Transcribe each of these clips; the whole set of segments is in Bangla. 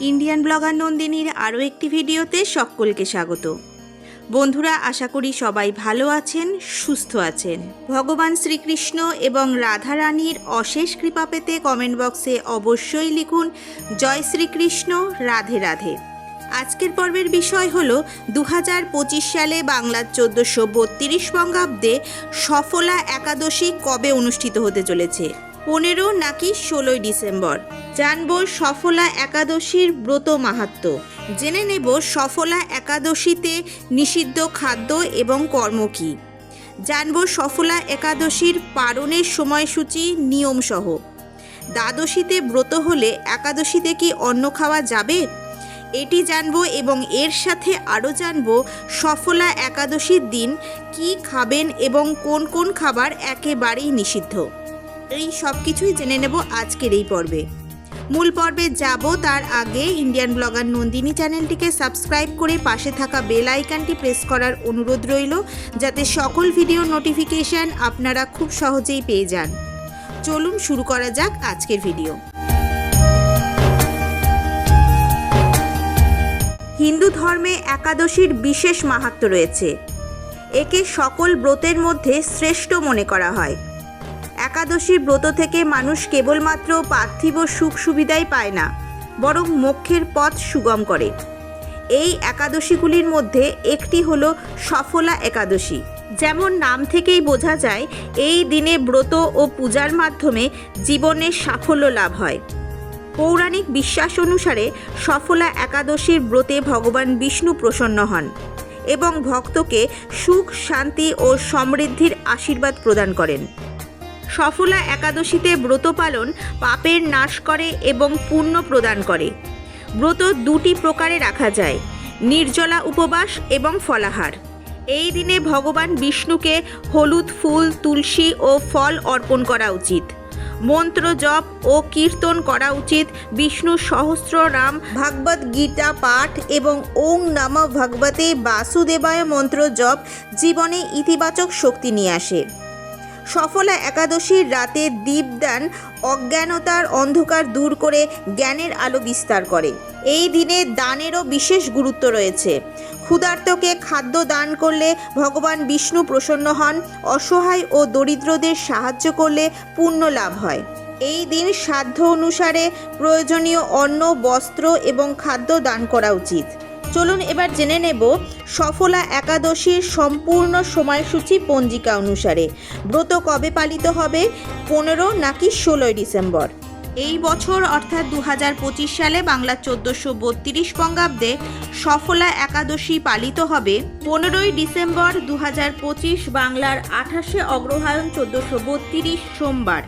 ইন্ডিয়ান ব্লগার নন্দিনীর আরও একটি ভিডিওতে সকলকে স্বাগত। বন্ধুরা, আশা করি সবাই ভালো আছেন, সুস্থ আছেন। ভগবান শ্রীকৃষ্ণ এবং রাধা রানীর অশেষ কৃপা পেতে কমেন্ট বক্সে অবশ্যই লিখুন, জয় শ্রীকৃষ্ণ, রাধে রাধে। আজকের পর্বের বিষয় হল দু হাজার পঁচিশ সালে বাংলার চোদ্দোশো বত্রিশ বঙ্গাব্দে সফলা একাদশী কবে অনুষ্ঠিত হতে চলেছে? পনেরো নাকি ষোলোই ডিসেম্বর? জানব সফলা একাদশীর ব্রত মাহাত্ম। জেনে নেব সফলা একাদশীতে নিষিদ্ধ খাদ্য এবং কর্ম কী। জানব সফলা একাদশীর পারণের সময়সূচি, নিয়মসহ। দ্বাদশীতে ব্রত হলে একাদশীতে কি অন্ন খাওয়া যাবে? এটি জানব এবং এর সাথে আরও জানব সফলা একাদশীর দিন কি খাবেন এবং কোন কোন খাবার একেবারেই নিষিদ্ধ। এই সব কিছুই জেনে নেব আজকের এই পর্বে। মূল পর্বে যাব, তার আগে ইন্ডিয়ান ব্লগার নন্দিনী চ্যানেলটিকে সাবস্ক্রাইব করে পাশে থাকা বেল আইকনটি প্রেস করার অনুরোধ রইল, যাতে সকল ভিডিও নোটিফিকেশন আপনারা খুব সহজেই পেয়ে যান। চলুন শুরু করা যাক আজকের ভিডিও। হিন্দু ধর্মে একাদশীর বিশেষ মাহাত্ম্য রয়েছে। একে সকল ব্রতের মধ্যে শ্রেষ্ঠ মনে করা হয়। একাদশীর ব্রত থেকে মানুষ কেবলমাত্র পার্থিব সুখ সুবিধাই পায় না, বরং মোক্ষের পথ সুগম করে। এই একাদশীগুলির মধ্যে একটি হল সফলা একাদশী। যেমন নাম থেকেই বোঝা যায়, এই দিনে ব্রত ও পূজার মাধ্যমে জীবনের সাফল্য লাভ হয়। পৌরাণিক বিশ্বাস অনুসারে সফলা একাদশীর ব্রতে ভগবান বিষ্ণু প্রসন্ন হন এবং ভক্তকে সুখ, শান্তি ও সমৃদ্ধির আশীর্বাদ প্রদান করেন। সফলা একাদশীতে ব্রত পালন, পাপের নাশ করে এবং পুণ্য প্রদান করে। ব্রত দুটি প্রকারে রাখা যায়, নির্জলা উপবাস এবং ফলাহার। এই দিনে ভগবান বিষ্ণুকে হলুদ ফুল, তুলসী ও ফল অর্পণ করা উচিত। মন্ত্র জপ ও কীর্তন করা উচিত বিষ্ণু সহস্র নাম ভাগবত গীতা পাঠ এবং ওং নাম ভগবতে বাসুদেবায় মন্ত্র জপ জীবনে ইতিবাচক শক্তি নিয়ে আসে। সফলা একাদশীর রাতে দীপদান অজ্ঞানতার অন্ধকার দূর করে জ্ঞানের আলো বিস্তার করে। এই দিনে দানেরও বিশেষ গুরুত্ব রয়েছে। ক্ষুধার্তকে খাদ্য দান করলে ভগবান বিষ্ণু প্রসন্ন হন, অসহায় ও দরিদ্রদের সাহায্য করলে পুণ্য লাভ হয়। এই দিন সাধ্য অনুসারে প্রয়োজনীয় অন্ন, বস্ত্র এবং খাদ্য দান করা উচিত। চলুন এবার জেনে নেব সফলা একাদশীর সম্পূর্ণ সময়সূচি পঞ্জিকা অনুসারে। ব্রত কবে পালিত হবে? পনেরো নাকি ষোলোই ডিসেম্বর? এই বছর অর্থাৎ দু হাজার পঁচিশ সালে বাংলার চোদ্দোশো বত্রিশ বঙ্গাব্দে সফলা একাদশী পালিত হবে। পনেরোই ডিসেম্বর দু হাজার পঁচিশ বাংলার আঠাশে অগ্রহায়ণ চোদ্দোশো বত্রিশ সোমবার।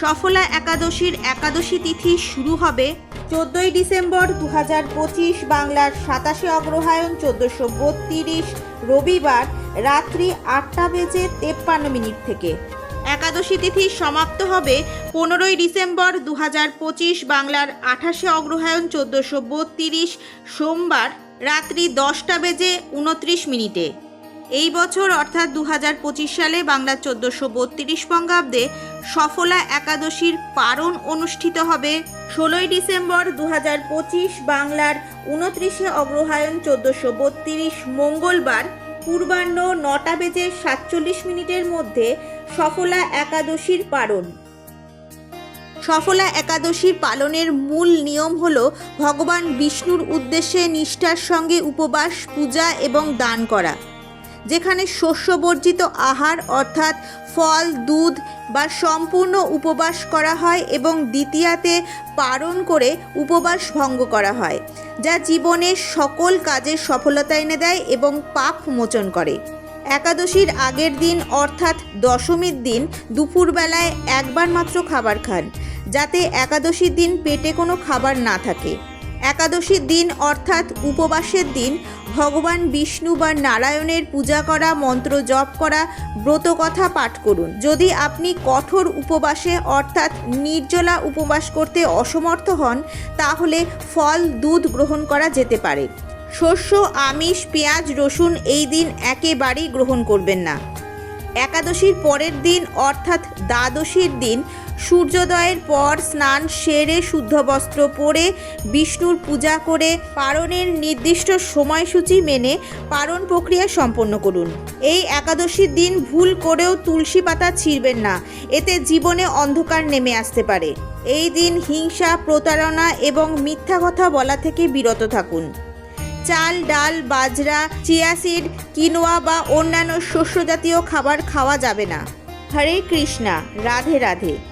সফলা একাদশীর একাদশী তিথি শুরু হবে চোদ্দোই ডিসেম্বর দু পঁচিশ বাংলার সাতাশে অগ্রহায়ণ চোদ্দোশো বত্রিশ রবিবার রাত্রি আটটা বেজে তেপ্পান্ন মিনিট থেকে। একাদশী তিথি সমাপ্ত হবে পনেরোই ডিসেম্বর দু পঁচিশ বাংলার আঠাশে অগ্রহায়ণ চোদ্দোশো বত্রিশ সোমবার রাত্রি দশটা বেজে উনত্রিশ মিনিটে। এই বছর অর্থাৎ দু হাজার পঁচিশ সালে বাংলার চোদ্দোশো বত্রিশ বঙ্গাব্দে সফলা একাদশীর পারণ অনুষ্ঠিত হবে ষোলোই ডিসেম্বর দু বাংলার উনত্রিশে অগ্রহায়ণ চোদ্দোশো বত্রিশ মঙ্গলবার পূর্বাহ্ন নটা বেজে সাতচল্লিশ মিনিটের মধ্যে সফলা একাদশীর পারণ সফলা একাদশীর পালনের মূল নিয়ম হল ভগবান বিষ্ণুর উদ্দেশ্যে নিষ্ঠার সঙ্গে উপবাস, পূজা এবং দান করা, যেখানে শস্যবর্জিত আহার অর্থাৎ ফল, দুধ বা সম্পূর্ণ উপবাস করা হয় এবং দ্বিতীয়াতে পারণ করে উপবাস ভঙ্গ করা হয়, যা জীবনের সকল কাজের সফলতা এনে দেয় এবং পাপ মোচন করে। একাদশীর আগের দিন অর্থাৎ দশমীর দিন দুপুরবেলায় একবার মাত্র খাবার খান, যাতে একাদশীর দিন পেটে কোনো খাবার না থাকে। একাদশীর দিন অর্থাৎ উপবাসের দিন, ভগবান বিষ্ণু বা নারায়ণের পূজা করা, মন্ত্র জপ করা ব্রত কথা পাঠ করুন। যদি আপনি কঠোর উপবাসে অর্থাৎ নির্জলা উপবাস করতে অসমর্থ হন, তাহলে ফল, দুধ গ্রহণ করা যেতে পারে। শস্য, আমিষ, পেঁয়াজ, রসুন এই দিন একেবারেই গ্রহণ করবেন না। একাদশীর পরের দিন অর্থাৎ দ্বাদশীর দিন সূর্যোদয়ের পর স্নান সেরে শুদ্ধ বস্ত্র পরে বিষ্ণুর পূজা করে পারণের নির্দিষ্ট সময়সূচি মেনে পারণ প্রক্রিয়া সম্পন্ন করুন। এই একাদশীর দিন ভুল করেও তুলসী পাতা ছিঁড়বেন না। এতে জীবনে অন্ধকার নেমে আসতে পারে। এই দিন হিংসা, প্রতারণা এবং মিথ্যা কথা বলা থেকে বিরত থাকুন। চাল, ডাল, বাজরা, চিয়া সিড, কিনোয়া বা অন্যান্য শস্য জাতীয় খাবার খাওয়া যাবে না। হরে কৃষ্ণা, রাধে রাধে।